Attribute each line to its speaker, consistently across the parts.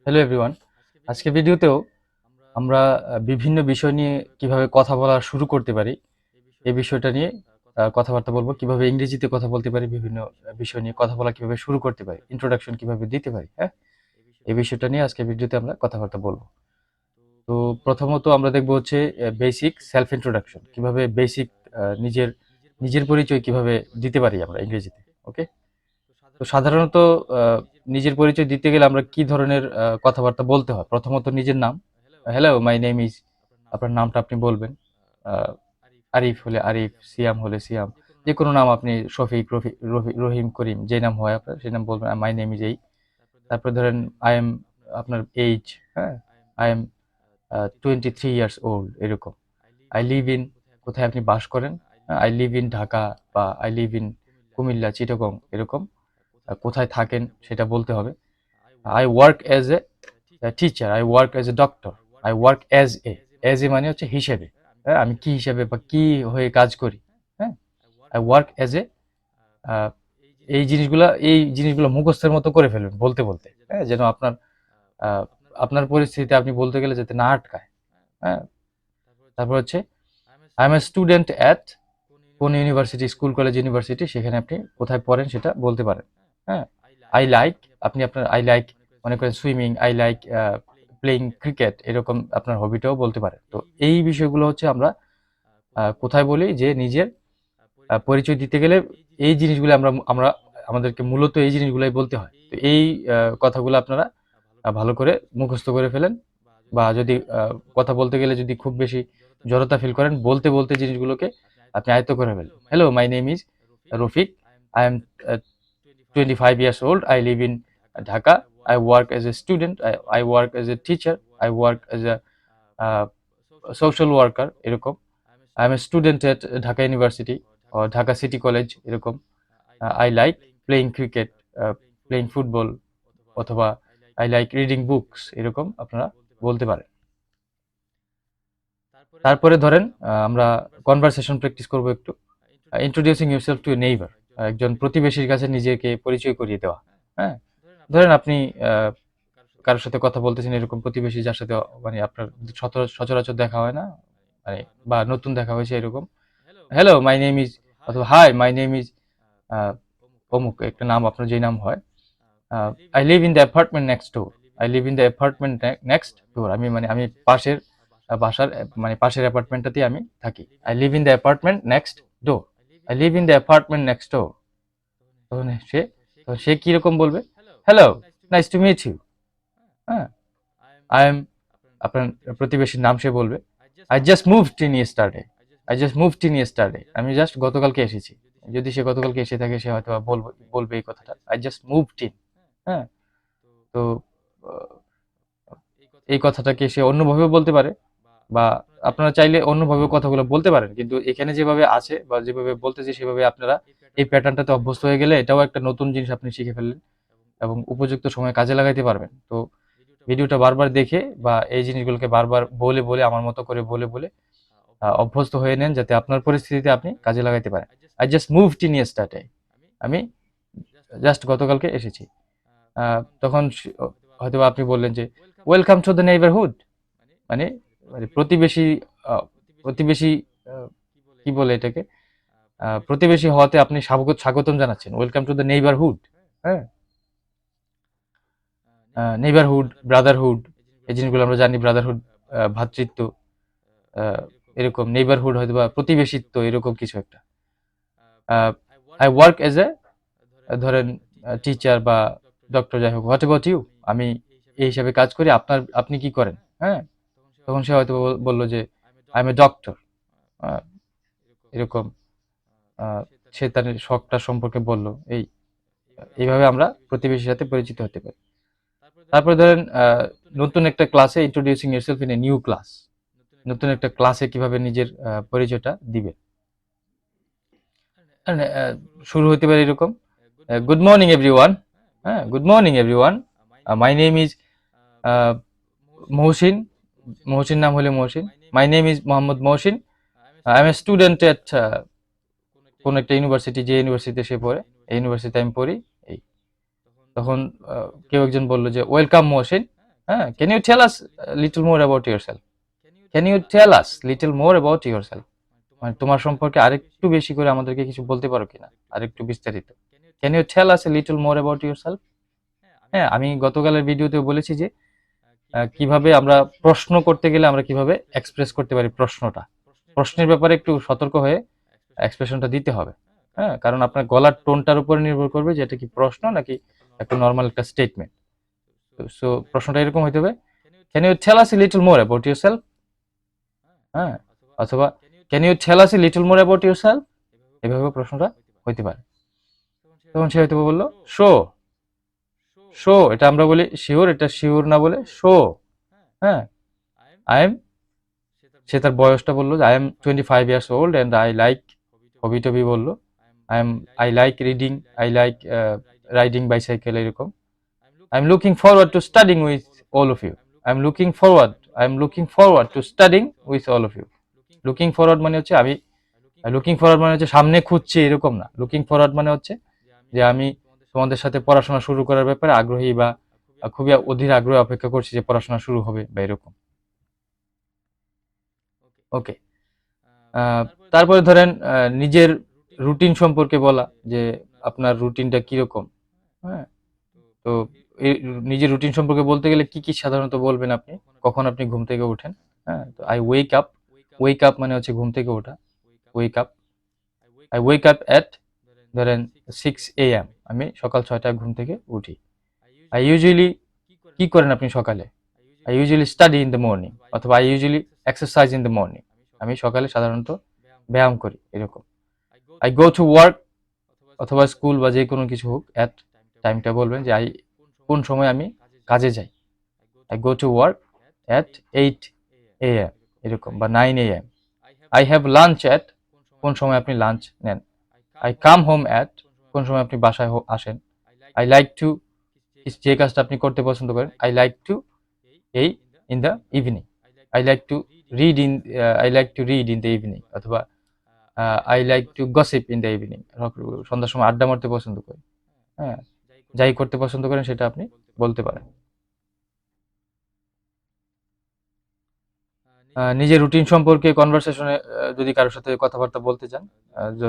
Speaker 1: Hello everyone আজকে ভিডিওতেও আমরা বিভিন্ন বিষয় নিয়ে কীভাবে কথা বলা শুরু করতে পারি, এই বিষয়টা নিয়ে কথাবার্তা বলব, কীভাবে ইংরেজিতে কথা বলতে পারি, বিভিন্ন বিষয় নিয়ে কথা বলা কীভাবে শুরু করতে পারি ইন্ট্রোডাকশন কীভাবে দিতে পারি হ্যাঁ? এই বিষয়টা নিয়ে আজকে ভিডিওতে আমরা কথাবার্তা বলব। তো প্রথমত আমরা দেখব হচ্ছে বেসিক সেলফ ইন্ট্রোডাকশন কীভাবে বেসিক নিজের নিজের পরিচয় কীভাবে দিতে পারি আমরা ইংরেজিতে ওকে তো সাধারণত নিজের পরিচয় দিতে গেলে আমরা কি ধরনের কথাবার্তা বলতে হয়? প্রথমত নিজের নাম। হ্যালো মাই নেম ইজ আপনার নামটা আপনি বলবেন। আরিফ হলে আরিফ, সিয়াম হলে সিয়াম। যে কোনো নাম আপনি শফিক, রফি- রহিম করিম, যে নাম হয় আপনার, সেই নাম বলবেন। মাই নেম ইজ এই তারপর ধরেন আই এম আপনার এইজ হ্যাঁ? I am twenty three years old এরকম। আই লিভ ইন কোথায় আপনি বাস করেন? আই লিভ ইন ঢাকা বা I live in Comilla, Chittagong, এরকম। কোথায় থাকেন সেটা বলতে হবে। I work as a teacher I work as a doctor I work as a as a মানে হচ্ছে হিসেবে। হ্যাঁ আমি কি হিসেবে বা কি হয়ে কাজ করি। হ্যাঁ আই ওয়ার্ক অ্যাজ এ এই জিনিসগুলো এই জিনিসগুলো মুখস্থের মতো করে ফেলবেন বলতে বলতে। হ্যাঁ যেন আপনার আপনার পরিস্থিতিতে আপনি বলতে গেলে যাতে না আটকায়। হ্যাঁ তারপর হচ্ছে I am a student at কোন ইউনিভার্সিটি স্কুল কলেজ ইউনিভার্সিটি সেখানে আপনি কোথায় পড়েন সেটা বলতে পারেন। হ্যাঁ আই লাইক আপনি আপনার আই লাইক মনে করেন swimming I like playing cricket এরকম আপনার হবিটাও বলতে পারেন। তো এই বিষয়গুলো হচ্ছে আমরা কোথায় বলি যে নিজের পরিচয় দিতে গেলে এই জিনিসগুলো আমরা আমরা আমাদেরকে মূলত এই জিনিসগুলাই বলতে হয়। তো এই কথাগুলো আপনারা ভালো করে মুখস্থ করে ফেলেন বা যদি কথা বলতে গেলে যদি খুব বেশি জড়তা ফিল করেন বলতে বলতে জিনিসগুলোকে আপনি আয়ত্ত করে ফেলেন। Hello my name is Rafiq I am twenty five years old I live in Dhaka I work as a student I work as a teacher I work as a social worker এরকম. I am a student at Dhaka university Dhaka city college এরকম. I like playing cricket playing football অথবা I like reading books এরকম আপনারা বলতে পারেন। তারপরে ধরেন আমরা কনভারসেশন প্র্যাকটিস করব একটু। Introducing yourself to a neighbour একজন প্রতিবেশীর কাছে নিজেকে পরিচয় করিয়ে দেওয়া। হ্যাঁ? ধরেন আপনি কারোর সাথে কথা বলতেছেন এরকম প্রতিবেশী যার সাথে মানে আপনার সচরাচর দেখা হয় না? মানে বা নতুন দেখা হয়েছে এরকম? হ্যালো মাই নেম ইজ অথবা হাই মাই নেম ইজ অমুক একটা নাম আপনার যে নাম হয়। I live in the apartment next door I live in the apartment next door আমি মানে আমি পাশের বাসার মানে পাশের অ্যাপার্টমেন্টটাতেই আমি থাকি। I live in the apartment next door I live in the apartment next door তখন সে তখন সে কীরকম বলবে? Hello nice to meet you হ্যাঁ। আই এম আপনার প্রতিবেশীর নাম সে বলবে। I just moved in yesterday I just moved in yesterday আমি জাস্ট গতকালকে এসেছি। যদি সে গতকালকে এসে থাকে, সে হয়তো বলবে বলবে এই কথাটা। আই জাস্ট মুভ টিন হ্যাঁ। তো এই কথাটাকে সে অন্যভাবে বলতে পারে। বা আপনারা চাইলে অন্যভাবে কথাগুলো বলতে পারেন, কিন্তু এখানে যেভাবে আছে বা যেভাবে বলতেছি সেভাবে আপনারা এই প্যাটার্নটাতে অভ্যস্ত হয়ে গেলে এটাও একটা নতুন জিনিস আপনি শিখে ফেললেন এবং উপযুক্ত সময় কাজে লাগাইতে পারবেন। তো ভিডিওটা বারবার দেখে বা এই জিনিসগুলোকে বারবার বলে বলে, আমার মতো করে বলে বলে অভ্যস্ত হয়ে নেন যাতে আপনার পরিস্থিতিতে আপনি কাজে লাগাইতে পারেন। আই জাস্ট মুভ টিন স্টার্টে আমি জাস্ট গতকালকে এসেছি। তখন হয়তো আপনি বললেন যে ওয়েলকাম টু দ্য নেইবারহুড মানে মানে প্রতিবেশী প্রতিবেশী কি বলে এটাকে? প্রতিবেশী হওয়াতে আপনি স্বাগত স্বাগতম জানাচ্ছেন। ওয়েলকাম টু দ্য নেইবারহুড হ্যাঁ? নেইবারহুড ব্রাদারহুড এই জিনিসগুলো আমরা জানি ব্রাদারহুড ভ্রাতৃত্ব এরকম নেইবারহুড হয়তো বা প্রতিবেশিত্ব, এরকম কিছু একটা। আই ওয়ার্ক এজ এ ধরেন টিচার বা ডক্টর যাই হোক হোয়াট অ্যাবাউট ইউ আমি এই হিসাবে কাজ করি, আপনার আপনি কি করেন? হ্যাঁ? তখন সে হয়তো বলল যে আই এম এ ডক্টর এরকম সে তার শখটা সম্পর্কে বলল। এই, এইভাবে আমরা প্রতিবেশীর সাথে পরিচিত হতে পারি। তারপরে ধরেন নতুন একটা ক্লাসে introducing yourself in a new class নতুন একটা ক্লাসে কীভাবে নিজের পরিচয়টা দিবে শুরু হতে পারে এরকম গুড মর্নিং এভরিওয়ান হ্যাঁ good morning everyone my name is Mohsin. Mohsin নাম হলে Mohsin. My name is Mohammad Mohsin I am a student at কোন একটা ইউনিভার্সিটি যে ইউনিভার্সিটিতে সে পড়ে, এই ইউনিভার্সিটিতে আমি পড়ি, এই। তখন কেউ একজন বলল যে ওয়েলকাম মহসিন। হ্যাঁ can you tell us little more about yourself can you tell us little more about yourself মানে তোমার সম্পর্কে আরেকটু বেশি করে আমাদেরকে কিছু বলতে পারো কিনা? আরেকটু বিস্তারিত। Can you tell us little more about yourself হ্যাঁ আমি গতকালের ভিডিওতে বলেছি যে কীভাবে আমরা প্রশ্ন করতে গেলে আমরা কীভাবে এক্সপ্রেস করতে পারি প্রশ্নটা? প্রশ্নের ব্যাপারে একটু সতর্ক হয়ে এক্সপ্রেশনটা দিতে হবে। হ্যাঁ কারণ আপনার গলার টোনটার উপরে নির্ভর করবে যে এটা কি প্রশ্ন নাকি একটা নর্মাল একটা স্টেটমেন্ট সো প্রশ্নটা এরকম হইতে হবে। Can you tell us little more about yourself হ্যাঁ অথবা can you tell us little more about yourself এভাবে প্রশ্নটা হইতে পারে। তখন সে হয়তো বলল শো শো এটা আমরা বলি শিওর এটা শিওর না বলে শো হ্যাঁ। আই এম সে তার বয়সটা বলল I am twenty five years old and I like hobby টবি বলল I am I like reading I like riding bicycle এরকম। I am looking forward to studying with all of you I am looking forward I am looking forward to studying with all of you looking forward মানে হচ্ছে আমি looking forward মানে হচ্ছে সামনে খুঁজছি এরকম না। লুকিং ফরওয়ার্ড মানে হচ্ছে যে আমি তোমাদের সাথে পড়াশোনা শুরু করার ব্যাপারে আগ্রহী বা খুবই অধীর আগ্রহে অপেক্ষা করছি যে পড়াশোনা শুরু হবে বা এরকম। ওকে তারপরে ধরেন নিজের রুটিন সম্পর্কে বলা, যে আপনার রুটিনটা কীরকম? হ্যাঁ? তো এই নিজের রুটিন সম্পর্কে বলতে গেলে কি কি সাধারণত বলবেন আপনি? কখন আপনি ঘুম থেকে ওঠেন? হ্যাঁ তো I wake up wake up মানে হচ্ছে ঘুম থেকে ওঠা। Wake up I wake up at ধরেন সিক্স এ এম আমি সকাল ছয়টায় ঘুম থেকে উঠি। আই ইউজুয়ালি কি করেন আপনি সকালে? I usually study in the morning অথবা I usually exercise in the morning আমি সকালে সাধারণত ব্যায়াম করি, এরকম। আই গো টু ওয়ার্ক অথবা স্কুল বা যে কোনো কিছু হোক অ্যাট টাইমটা বলবেন যে আই কোন সময় আমি কাজে যাই। I go to work at eight a m এরকম, বা nine a m I have lunch at কোন সময় আপনি লাঞ্চ নেন? আই কাম হোম অ্যাট কোন সময় আপনি বাসায় আসেন? আই লাইক টু যে কাজটা আপনি করতে পছন্দ করেন আই লাইক টু এই in the evening I like to read in I like to read in the evening অথবা I like to gossip in the evening সন্ধ্যার সময় আড্ডা মারতে পছন্দ করি। হ্যাঁ যাই করতে পছন্দ করেন সেটা আপনি বলতে পারেন। নিজের রুটিন সম্পর্কে কনভারসেশনে যদি কারোর সাথে কথাবার্তা বলতে চান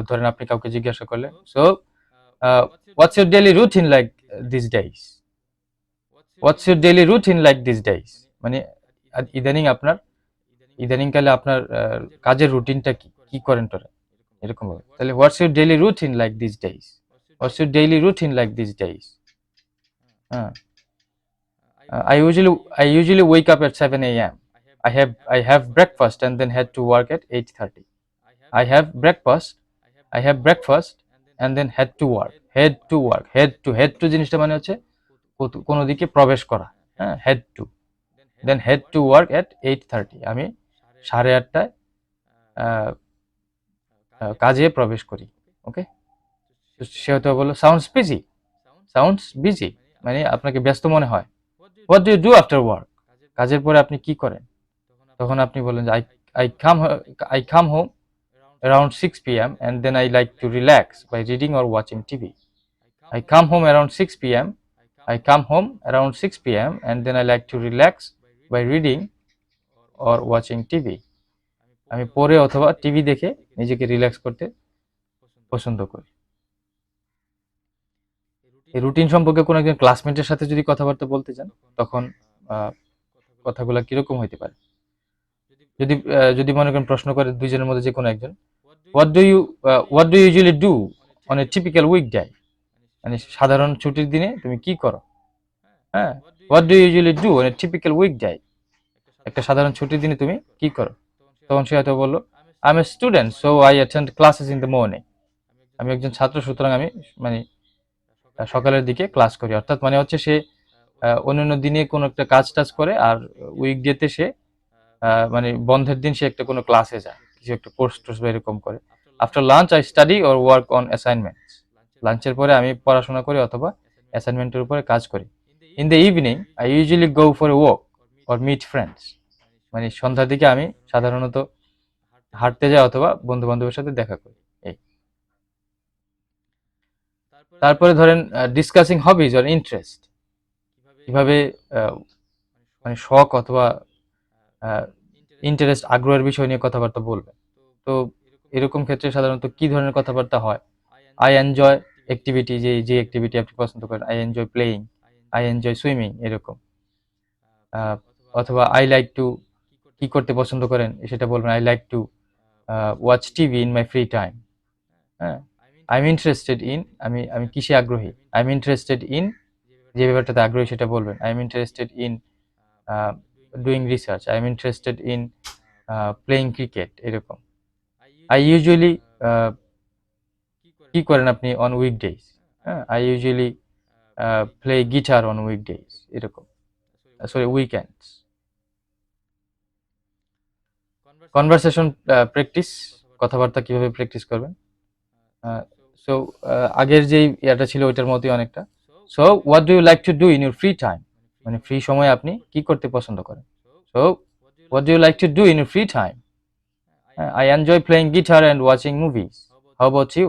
Speaker 1: ধরেন আপনি কাউকে জিজ্ঞাসা করলেন so what's your daily routine like this days what's your daily routine like this days মানে ইদানিং আপনার, ইদানিংকালে আপনার কাজের রুটিনটা কি কি করেন তোরা? এরকম তাহলে what's your daily routine like this days what's your daily routine like this days হ্যাঁ। I usually I usually wake up at seven a m I have I have breakfast and then head to work at 8:30. I have breakfast. I have breakfast and then head to work. Head to work. Head to head to জিনিসটা মানে হচ্ছে কোনো দিকে প্রবেশ করা হ্যাঁ head to then head to work at 8:30 আমি সাড়ে আটটায় কাজে প্রবেশ করি ওকে সে হয়তো বলল সাউন্ডস বিজি সাউন্ডস বিজি মানে আপনাকে ব্যস্ত মনে হয় what do you do after work কাজের পরে আপনি কি করেন তখন আপনি বলেন যে I I come I come home around six p m and then I like to relax by reading or watching TV I come home around six p m I come home around six p m and then I like to relax by reading or watching TV আমি পরে অথবা TV দেখে নিজেকে relax করতে পছন্দ করি। এই routine সম্পর্কে কোনো একজন ক্লাসমেটের সাথে যদি কথাবার্তা বলতে চান, তখন কথাগুলো কীরকম হইতে পারে? যদি যদি মনে করেন প্রশ্ন করে দুইজনের মধ্যে যে কোনো একজন what do you what do usually do on a typical weekday মানে সাধারণ ছুটির দিনে তুমি কি করো? হ্যাঁ what do usually do on a typical weekday একটা সাধারণ ছুটির দিনে তুমি কি করো? তখন সে হয়তো বলল I am a student so I attend classes in the morning আমি একজন ছাত্র, সুতরাং আমি মানে সকালের দিকে ক্লাস করি। অর্থাৎ মানে হচ্ছে সে অন্যান্য দিনে কোনো একটা কাজ টাজ করে, আর উইক ডেতে সে মানে বন্ধের দিন সে একটা কোনো ক্লাসে যায়, কিছু একটা কোর্স টোর্স বা এরকম করে। After lunch I study or work on assignments লাঞ্চের পরে আমি পড়াশোনা করি অথবা অ্যাসাইনমেন্টের উপরে কাজ করি। In the evening I usually go for a walk or meet friends মানে সন্ধ্যার দিকে আমি সাধারণত হাঁটতে যাই অথবা বন্ধু বান্ধবের সাথে দেখা করি, এই। তারপরে ধরেন ডিসকাসিং হবিজ অর ইন্টারেস্ট কীভাবে মানে শখ অথবা ইন্টারেস্ট আগ্রহের বিষয় নিয়ে কথাবার্তা বলবে। তো এরকম ক্ষেত্রে সাধারণত কি ধরনের কথাবার্তা হয়? আই এনজয় অ্যাক্টিভিটি যে যে অ্যাক্টিভিটি আপনি পছন্দ করেন I enjoy playing I enjoy swimming এরকম। অথবা আই লাইক টু কি করতে পছন্দ করেন, সেটা বলবেন I like to watch TV in my free time হ্যাঁ আই এম ইন্টারেস্টেড ইন আমি আমি কিসে আগ্রহী? আই এম ইন্টারেস্টেড ইন যে ব্যাপারটাতে আগ্রহী সেটা বলবেন। I am interested in doing research I am interested in playing cricket এরকম। আই ইউজুয়ালি কি করেন আপনি অন উইকডেজ হ্যাঁ I usually play guitar on weekdays এরকম। সরি উইকেন্ডস কনভারসেশন প্র্যাকটিস কথাবার্তা কীভাবে প্র্যাকটিস করবেন? সো আগের যেই ইয়াটা ছিল ওইটার মতোই অনেকটা। So what do you like to do in your free time মানে ফ্রি সময়ে আপনি কি করতে পছন্দ করেন? So what you like to do in free time I enjoy playing guitar and watching movies how about you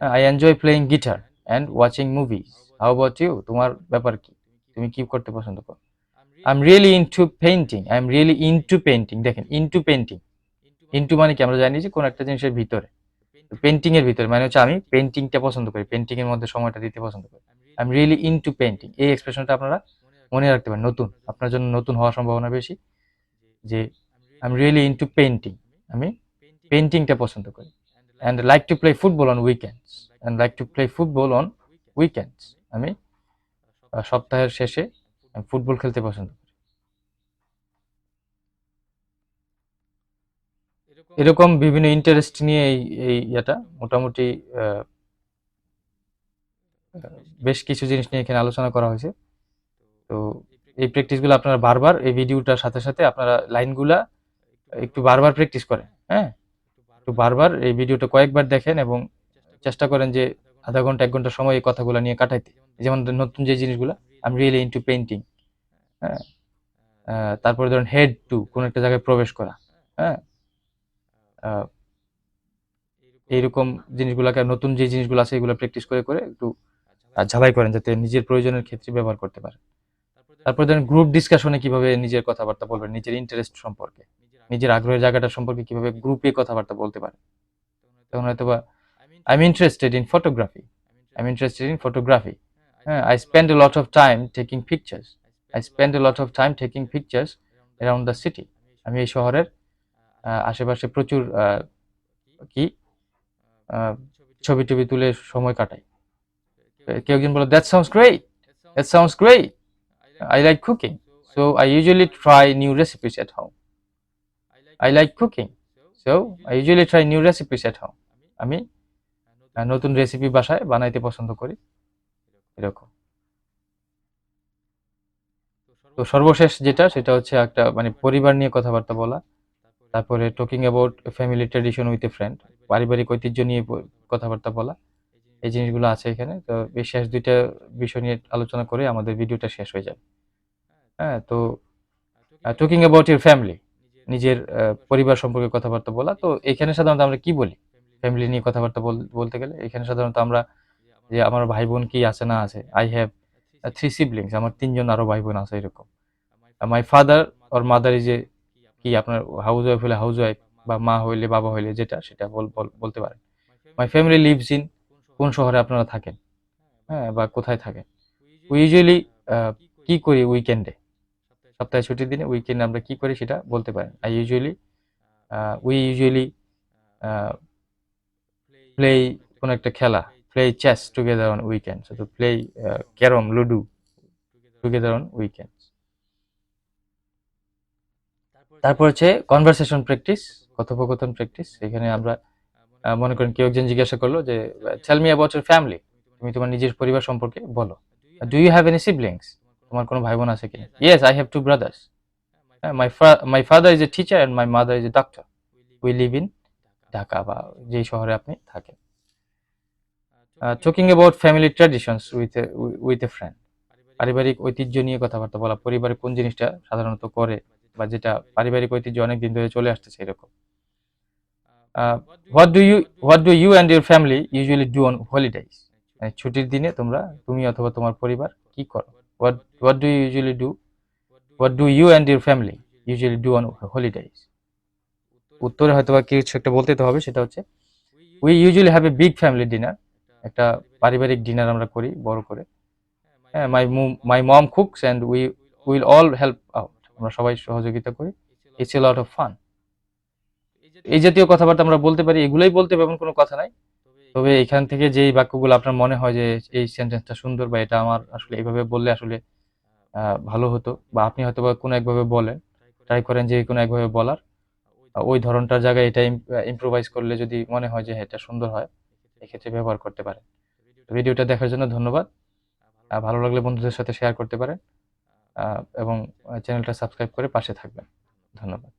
Speaker 1: I enjoy playing guitar and watching movies how about you তোমার ব্যাপার কি? তুমি কি করতে পছন্দ করো? I am really into painting I am really into painting দেখেন into painting into মানে কি? আমরা জানি যে কোন একটা জিনিসের ভিতরে। পেন্টিং এর ভিতরে। মানে হচ্ছে আমি পেন্টিংটা পছন্দ করি। পেন্টিং এর মধ্যে সময়টা দিতে পছন্দ করি। I am really into painting এই এক্সপ্রেশনটা আপনারা মনে রাখতে পারেন, নতুন। আপনার জন্য নতুন হওয়ার সম্ভাবনা বেশি যে I am really into painting আমি পেন্টিংটা পছন্দ করি। And like to play football on weekends and like to play football on weekends আমি সপ্তাহের শেষে আমি ফুটবল খেলতে পছন্দ করি। এরকম বিভিন্ন ইন্টারেস্ট নিয়ে এই এই ইয়েটা মোটামুটি বেশ কিছু জিনিস নিয়ে এখানে আলোচনা করা হয়েছে। তো এই প্র্যাকটিসগুলো আপনারা বারবার এই ভিডিওটার সাথে সাথে আপনারা লাইনগুলা একটু বারবার প্র্যাকটিস করেন হ্যাঁ? একটু বারবার এই ভিডিওটা কয়েকবার দেখেন এবং চেষ্টা করেন যে আধা ঘণ্টা, এক ঘণ্টা সময় এই কথাগুলো নিয়ে কাটাইতে। যেমন নতুন যে জিনিসগুলো আই রিয়েলি ইনটু পেন্টিং হ্যাঁ? তারপরে ধরেন হেড টু কোনো একটা জায়গায় প্রবেশ করা হ্যাঁ? এইরকম জিনিসগুলোকে, নতুন যে জিনিসগুলো আছে, এগুলো প্র্যাকটিস করে করে একটু ঝালাই করেন যাতে নিজের প্রয়োজনের ক্ষেত্রে ব্যবহার করতে পারেন। তারপর ধরেন গ্রুপ ডিসকাশনে কীভাবে নিজের কথাবার্তা বলবেন, নিজের ইন্টারেস্ট সম্পর্কে, নিজের আগ্রহের জায়গাটা সম্পর্কে কীভাবে গ্রুপে কথাবার্তা বলতে পারেন। তখন হয়তো বা I am interested in photography I am interested in photography হ্যাঁ I spend a lot of time taking pictures I spend a lot of time taking pictures around the city আমি এই শহরের আশেপাশে প্রচুর কি ছবি টবি তুলে সময় কাটাই। কেউ একজন বলে that sounds great that sounds great I like cooking, so I usually try new recipes at home. I like cooking, so I usually try new recipes at home. আমি নতুন রেসিপি বাসায় বানাইতে পছন্দ করি। এরকম। তো সর্বশেষ যেটা সেটা হচ্ছে একটা মানে পরিবার নিয়ে কথাবার্তা বলা। তারপরে talking about family tradition with a friend পারিবারিক ঐতিহ্য নিয়ে কথাবার্তা বলা। এই জিনিসগুলো আছে এখানে। তো এই শেষ দুইটা বিষয় নিয়ে আলোচনা করে আমাদের ভিডিওটা শেষ হয়ে যাবে। হ্যাঁ তো টকিং অ্যাবাউট ইউর ফ্যামিলি নিজের পরিবার সম্পর্কে কথাবার্তা বলা। তো এখানে সাধারণত আমরা কি বলি? ফ্যামিলি নিয়ে। কথাবার্তা বল- বলতে গেলে এখানে সাধারণত আমরা যে আমার ভাই বোন কি আছে না আছে আই হ্যাভ থ্রি সিবলিংস আমার তিনজন আরও ভাই বোন আছে এরকম। My father or mother is a কি আপনার হাউস ওয়াইফ হলে হাউস ওয়াইফ বা মা হইলে বাবা হইলে যেটা সেটা বল- বল- বলতে পারেন। মাই ফ্যামিলি লিভস ইন কোন শহরে আপনারা থাকেন? হ্যাঁ বা কোথায় থাকেন? উই ইউজুয়ালি কি করি? উইকেন্ডে সপ্তাহে ছুটির দিনে উইকেন্ডে আমরা কি করি সেটা বলতে পারেন। I usually we usually play কোনো একটা খেলা। Play chess together on weekend তো play carrom ludo together on weekend তারপর হচ্ছে কনভারসেশন প্র্যাকটিস কথোপকথন প্র্যাকটিস এখানে আমরা মনে করেন কেউ একজন জিজ্ঞাসা করল যে tell me about your family তুমি তোমার নিজের পরিবার সম্পর্কে বলো। Do you have any siblings তোমার কোনো ভাই বোন আছে কিনা? Yes I have two brothers my father is a teacher and my mother is a doctor we live in Dhaka বা যেই শহরে আপনি থাকেন। Talking about family traditions with with a friend পারিবারিক ঐতিহ্য নিয়ে কথাবার্তা বলা। পরিবারে কোন জিনিসটা সাধারণত করে বা যেটা পারিবারিক ঐতিহ্য অনেক দিন ধরে চলে আসতেছে এরকম। What do you what do you and your family usually do on holidays মানে ছুটির দিনে তোমরা, তুমি অথবা তোমার পরিবার কি করো? What what do you usually do what do you and your family usually do on holidays উত্তরে হয়তো বা কিছু একটা বলতে তো হবে, সেটা হচ্ছে we usually have a big family dinner একটা পারিবারিক ডিনার আমরা করি, বড় করে। হ্যাঁ my my mom cooks and we will all help out আমরা সবাই সহযোগিতা করি। It's a lot of fun এই জাতীয় কথাবার্তা আমরা বলতে পারি, এগুলোই বলতে এমন কোনো কথা নাই। তবে এখান থেকে যেই বাক্যগুলো আপনার মনে হয় যে এই সেন্টেন্সটা সুন্দর বা এটা আমার আসলে এইভাবে বললে আসলে ভালো হতো বা আপনি হয়তো বা কোনো একভাবে বলেন ট্রাই করেন যে কোনো একভাবে বলার। ওই ধরনটার জায়গায় এটা ইম্প্রোভাইজ করলে যদি মনে হয় যে হ্যাঁ এটা সুন্দর হয়, এক্ষেত্রে ব্যবহার করতে পারেন। ভিডিওটা দেখার জন্য ধন্যবাদ। ভালো লাগলে বন্ধুদের সাথে শেয়ার করতে পারেন। এবং চ্যানেলটা সাবস্ক্রাইব করে পাশে থাকবেন। ধন্যবাদ।